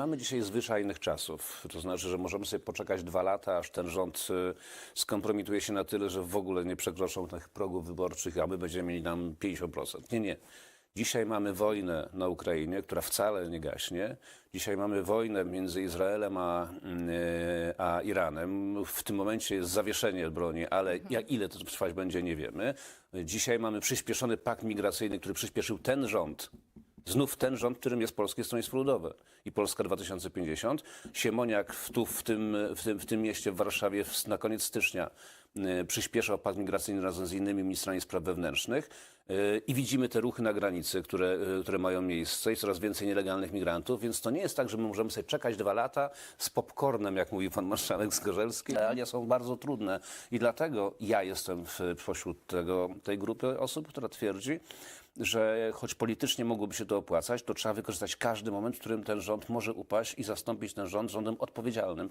Mamy dzisiaj zwyczajnych czasów. To znaczy, że możemy sobie poczekać dwa lata, aż ten rząd y, skompromituje się na tyle, że w ogóle nie przekroczą tych progów wyborczych, a my będziemy mieli tam 50%. Nie, nie. Dzisiaj mamy wojnę na Ukrainie, która wcale nie gaśnie. Dzisiaj mamy wojnę między Izraelem a, y, a Iranem. W tym momencie jest zawieszenie broni, ale jak, ile to trwać będzie, nie wiemy. Dzisiaj mamy przyspieszony pakt migracyjny, który przyspieszył ten rząd, Znów ten rząd, którym jest Polskie Stronnictwo Ludowe i Polska 2050. Siemoniak w, tu w tym, w, tym, w tym mieście w Warszawie w, na koniec stycznia y, przyspieszał pakt migracyjny razem z innymi ministrami spraw wewnętrznych y, i widzimy te ruchy na granicy, które, y, które mają miejsce i coraz więcej nielegalnych migrantów, więc to nie jest tak, że my możemy sobie czekać dwa lata z popcornem, jak mówi pan marszałek Zgorzelski. Realia są bardzo trudne i dlatego ja jestem w, pośród tego, tej grupy osób, która twierdzi, że choć politycznie mogłoby się to opłacać, to trzeba wykorzystać każdy moment, w którym ten rząd może upaść i zastąpić ten rząd rządem odpowiedzialnym,